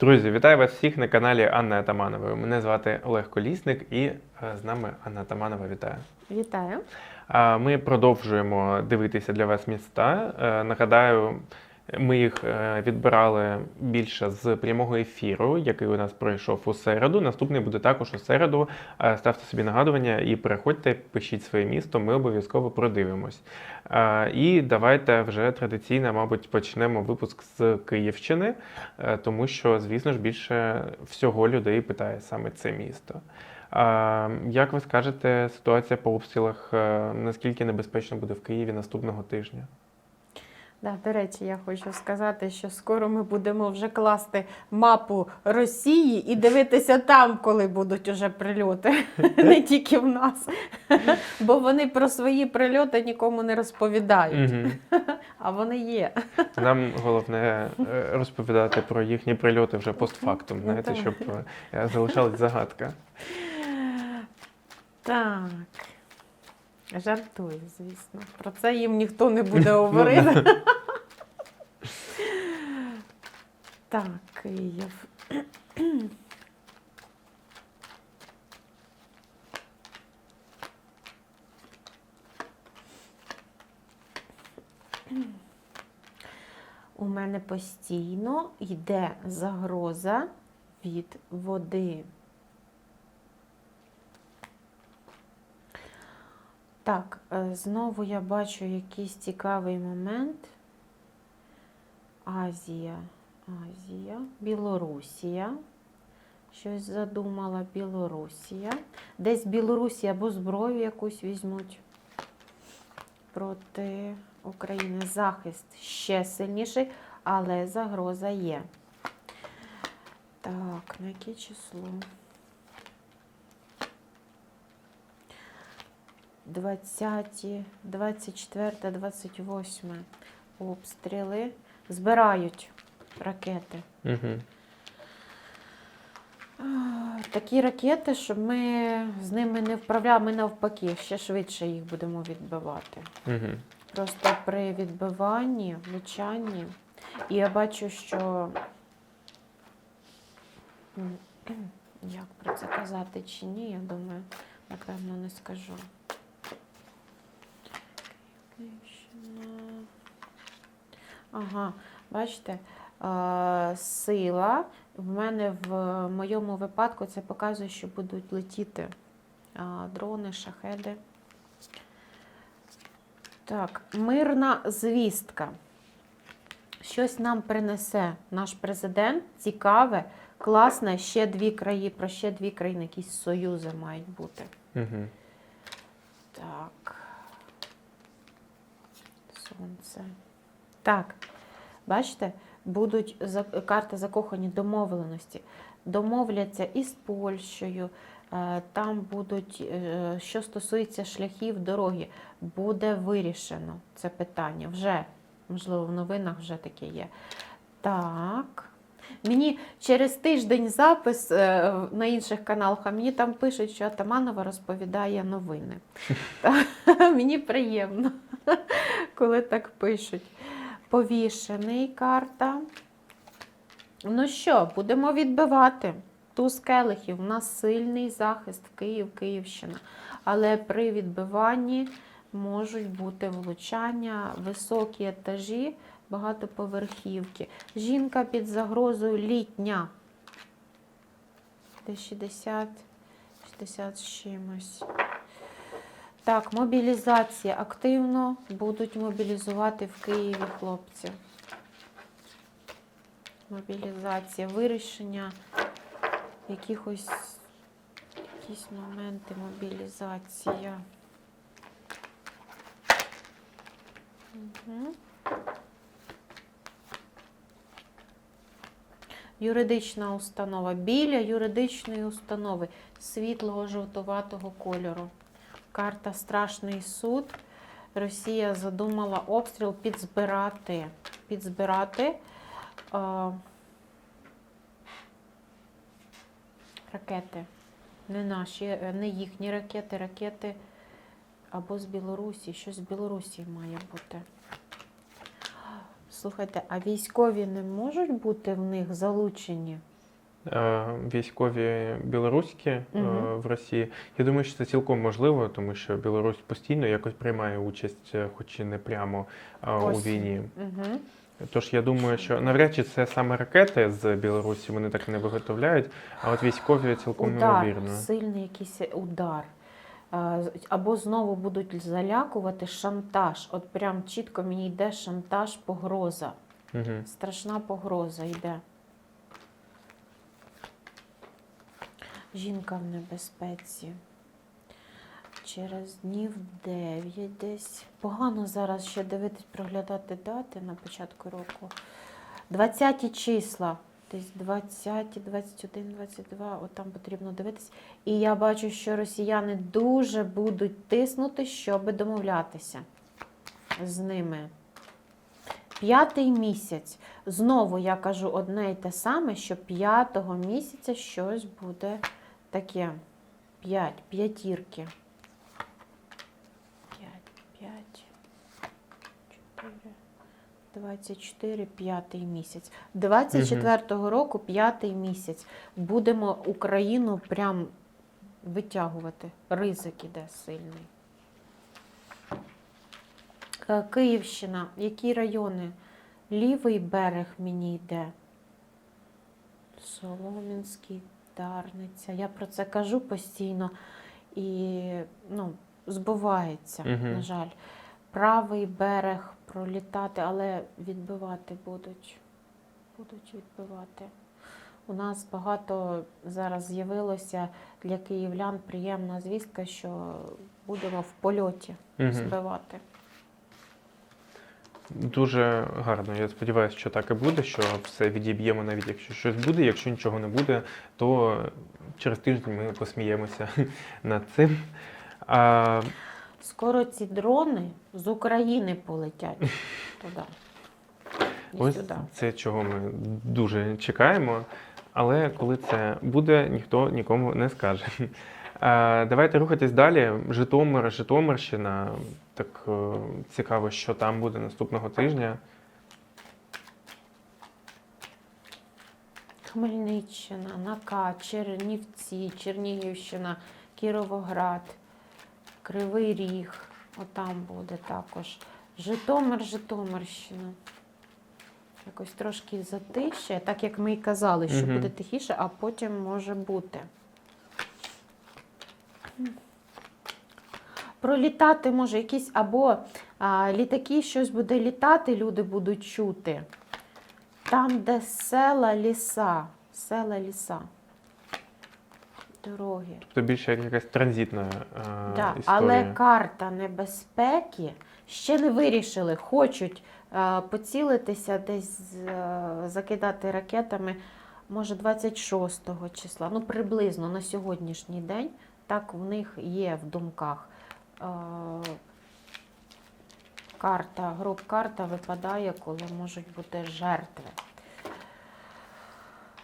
Друзі, вітаю вас всіх на каналі Анни Атаманової. Мене звати Олег Колісник і е, з нами Анна Атаманова. Вітаю. Вітаю. Ми продовжуємо дивитися для вас міста. Е, Нагадаю, ми їх е, відбирали більше з прямого ефіру, який у нас пройшов у середу. Наступний буде також у середу. Е, Ставте собі нагадування і переходьте, пишіть своє місто. Ми обов'язково продивимось. Е, І давайте вже традиційно, мабуть, почнемо випуск з Київщини, тому що, звісно ж, більше всього людей питає саме це місто. Як ви скажете, ситуація по обстрілах наскільки небезпечно буде в Києві наступного тижня? Да, до речі, я хочу сказати, що скоро ми будемо вже класти мапу Росії і дивитися там, коли будуть уже прильоти, не тільки в нас. Бо вони про свої прильоти нікому не розповідають, а вони є. Нам головне е, розповідати про їхні прильоти вже постфактум, Ну, знаєте, щоб е, залишалась загадка. Так. Жартую, звісно. Про це їм ніхто не буде говорити. Так, Київ. У мене постійно йде загроза від води. Так, е, знову я бачу якийсь цікавий момент. Азія, Азія, Білорусія. Щось задумала Білорусія. Десь Білорусі або зброю якусь візьмуть проти України. Захист ще сильніший, але загроза є. Так, на яке число? 20, 24, 28 обстріли. Збирають ракети. Угу. Такі ракети, щоб ми з ними не вправляли, ми навпаки, ще швидше їх будемо відбивати. Угу. Просто при відбиванні, влучанні. І я бачу, що як про це казати чи ні, я думаю, напевно, не скажу. Ага, бачите, сила. В мене в моєму випадку це показує, що будуть летіти дрони, шахеди. Так, мирна звістка. Щось нам принесе наш президент. Цікаве, класне. Ще дві країни, про ще дві країни, якісь союзи мають бути. Угу. Так. Сонце. Так. Бачите, будуть карти закохані домовленості. Домовляться із Польщею. е, Там будуть, е, що стосується шляхів дороги, буде вирішено це питання. Вже, можливо, в новинах вже таке є. Так. Мені через тиждень запис е, на інших каналах, а мені там пишуть, що Атаманова розповідає новини. Мені приємно, коли так пишуть. Повішений карта. Ну що, будемо відбивати. Туз келихів. У нас сильний захист Київ, Київщина. Але при відбиванні можуть бути влучання, високі етажі, багатоповерхівки. Жінка під загрозою літня. Десь 60, 60 з чимось. Так, мобілізація. Активно будуть мобілізувати в Києві хлопців. Мобілізація, вирішення якихось якісь моменти мобілізація. Угу. Юридична установа. Біля юридичної установи світлого жовтуватого кольору. Карта Страшний суд. Росія задумала обстріл підзбирати. Підзбирати е, ракети. Не наші, не їхні ракети, ракети або з Білорусі. Щось з Білорусі має бути. Слухайте, а військові не можуть бути в них залучені? Е, Військові білоруські Мгм. в Росії. Я думаю, що це цілком можливо, тому що Білорусь постійно якось приймає участь, е, хоч і не прямо е, у війні. Угу. Тож я думаю, що навряд чи це саме ракети з Білорусі вони так не виготовляють, а от військові цілком Удар, ймовірно. сильний якийсь удар. Або знову будуть залякувати шантаж. От прям чітко мені йде шантаж, погроза. Угу. Страшна погроза йде. Жінка в небезпеці. Через днів 9 десь. Погано зараз ще дивитись, проглядати дати на початку року. 20 числа. Десь 20, 21, 22, от там потрібно дивитись. І я бачу, що росіяни дуже будуть тиснути, щоб домовлятися з ними. П'ятий місяць. Знову я кажу одне й те саме, що п'ятого місяця щось буде таке. П'ять, п'ятірки. П'ять, п'ять, чотири, 24, п'ятий місяць. 24-го року, п'ятий місяць. Будемо Україну прям витягувати. Ризик іде сильний. Е, Київщина, які райони? Лівий берег мені йде. Солом'янський, Дарниця. Я про це кажу постійно і ну, збувається, Мгм. на жаль. Правий берег пролітати, але відбивати будуть. Будуть відбивати. У нас багато зараз з'явилося для київлян приємна звістка, що будемо в польоті Угу. збивати. Дуже гарно. Я сподіваюся, що так і буде, що все відіб'ємо, навіть якщо щось буде. Якщо нічого не буде, то через тиждень ми посміємося над цим. А, Скоро ці дрони з України полетять туди. І ось сюди. це чого ми дуже чекаємо. Але коли це буде, ніхто нікому не скаже. Давайте рухатись далі. Житомир, Житомирщина. Так е, цікаво, що там буде наступного тижня. Хмельниччина, Нака, Чернівці, Чернігівщина, Кіровоград, Кривий Ріг. Отам буде також. Житомир, Житомирщина. Якось трошки затише, так як ми і казали, що Мгм. буде тихіше, а потім може бути. Пролітати може якісь або а, літаки щось буде літати, люди будуть чути. Там, де села, ліса. Села, ліса. Дороги. Тобто більше як якась транзитна е, Да, історія. але карта небезпеки ще не вирішили. Хочуть е, поцілитися, десь е, закидати ракетами, може 26 числа. Ну, приблизно на сьогоднішній день. Так в них є в думках. Е, карта, груп-карта випадає, коли можуть бути жертви.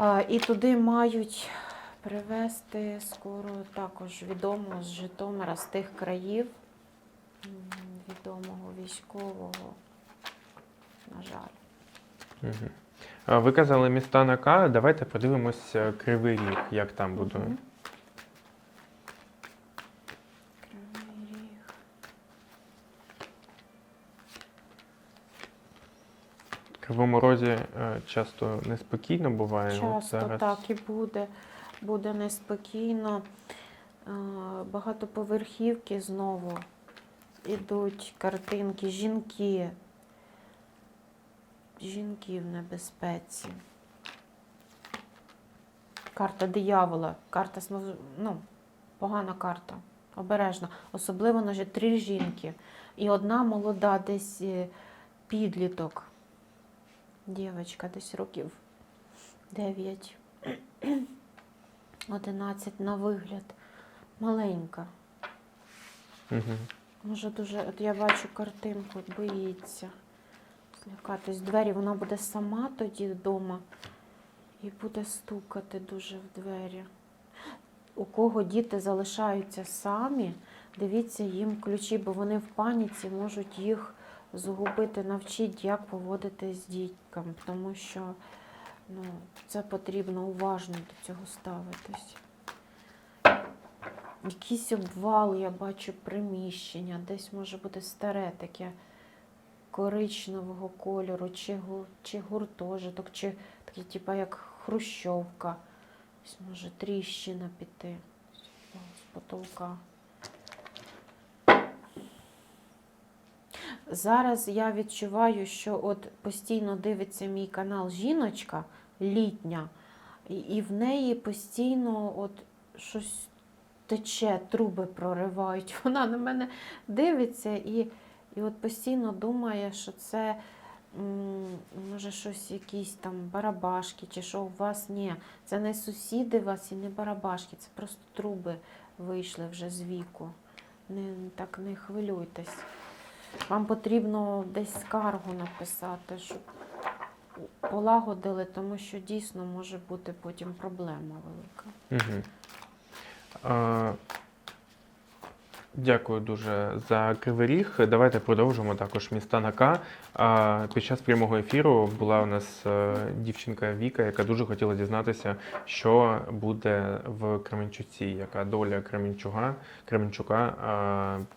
Е, і туди мають привезти скоро також відомо з Житомира, з тих країв відомого військового. На жаль. Мгм. Ви казали міста на К. Давайте подивимося Кривий Ріг, як там буде. Мгм. Кривий Ріг. В Кривому Розі е, часто неспокійно буває. От Часто зараз так і буде. Буде неспокійно. Е, Багатоповерхівки знову ідуть картинки, жінки. Жінки в небезпеці. Карта диявола. Карта ну, погана карта. Обережно. Особливо на три жінки. І одна молода, десь е, підліток. Дівчинка десь років 9, 11 на вигляд. Маленька. Мгм. Може дуже, от я бачу картинку, боїться злякатись. Двері вона буде сама тоді вдома і буде стукати дуже в двері. У кого діти залишаються самі, дивіться їм ключі, бо вони в паніці можуть їх згубити, навчіть, як поводитись з дітками, тому що ну, це потрібно уважно до цього ставитись. Якийсь обвал, я бачу приміщення, десь може бути старе таке коричневого кольору, чи, чи гуртожиток, чи таке, типа як хрущовка. Ось може тріщина піти з потолка. Зараз я відчуваю, що от постійно дивиться мій канал жіночка літня, і, в неї постійно от щось тече, труби проривають. Вона на мене дивиться і, і от постійно думає, що це може щось якісь там барабашки, чи що у вас ні. Це не сусіди вас і не барабашки, це просто труби вийшли вже з віку. Не, так не хвилюйтесь. Вам потрібно десь скаргу написати, щоб полагодили, тому що дійсно може бути потім проблема велика. Угу. А, дякую дуже за Кривий Ріг. Давайте продовжимо також міста на К. Під час прямого ефіру була у нас е, дівчинка Віка, яка дуже хотіла дізнатися, що буде в Кременчуці, яка доля Кременчуга, Кременчука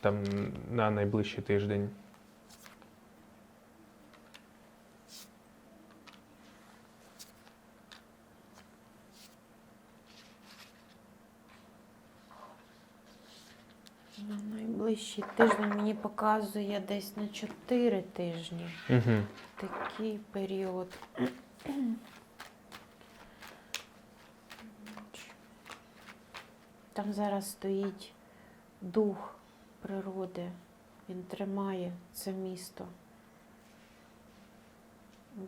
там на найближчий тиждень. На найближчий тиждень мені показує десь на 4 тижні. Угу. Такий період. Там зараз стоїть дух природи. Він тримає це місто.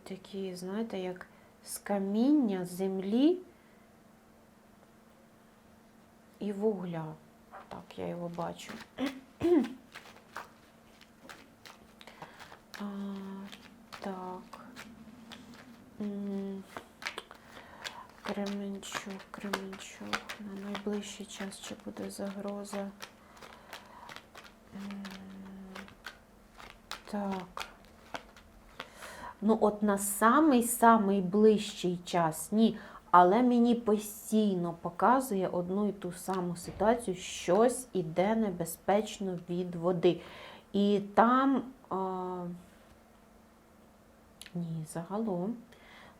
Такі, знаєте, як з каміння, землі і вугля. Так, я його бачу. А, так. Кременчук, Кременчук. На найближчий час чи буде загроза? Так. Ну, от на самий-самий ближчий час ні. Але мені постійно показує одну і ту саму ситуацію, щось іде небезпечно від води. І там. А... Ні, загалом.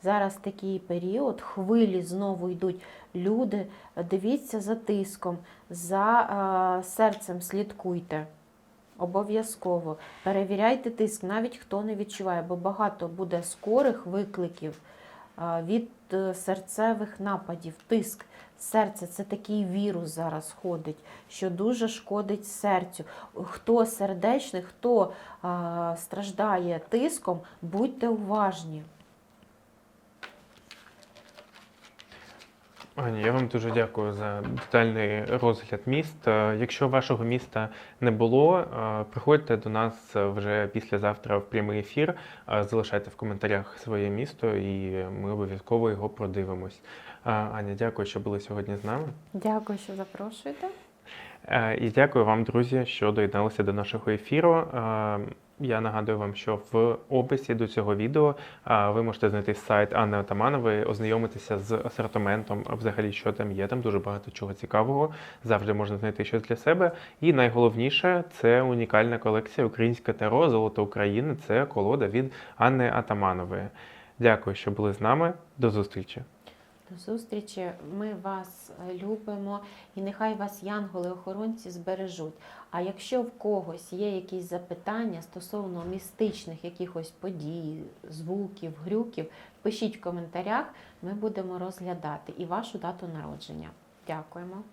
Зараз такий період, хвилі знову йдуть. Люди, дивіться за тиском, за е, серцем слідкуйте. Обов'язково. Перевіряйте тиск, навіть хто не відчуває, бо багато буде скорих викликів від е, серцевих нападів. Тиск. Серце це такий вірус зараз ходить, що дуже шкодить серцю. Хто сердечний, хто а, страждає тиском, будьте уважні. Аня, я вам дуже дякую за детальний розгляд міст. Якщо вашого міста не було, е, приходьте до нас вже післязавтра в прямий ефір. Е, Залишайте в коментарях своє місто, і ми обов'язково його продивимось. Е, Аня, дякую, що були сьогодні з нами. Дякую, що запрошуєте. І дякую вам, друзі, що доєдналися до нашого ефіру. Я нагадую вам, що в описі до цього відео ви можете знайти сайт Анни Отаманової, ознайомитися з асортиментом, взагалі, що там є. Там дуже багато чого цікавого. Завжди можна знайти щось для себе. І найголовніше це унікальна колекція Українське таро Золото України. Це колода від Анни Атаманової. Дякую, що були з нами. До зустрічі. До зустрічі. Ми вас е, любимо і нехай вас янголи-охоронці збережуть. А якщо в когось є якісь запитання стосовно містичних якихось подій, звуків, грюків, пишіть в коментарях, ми будемо розглядати і вашу дату народження. Дякуємо.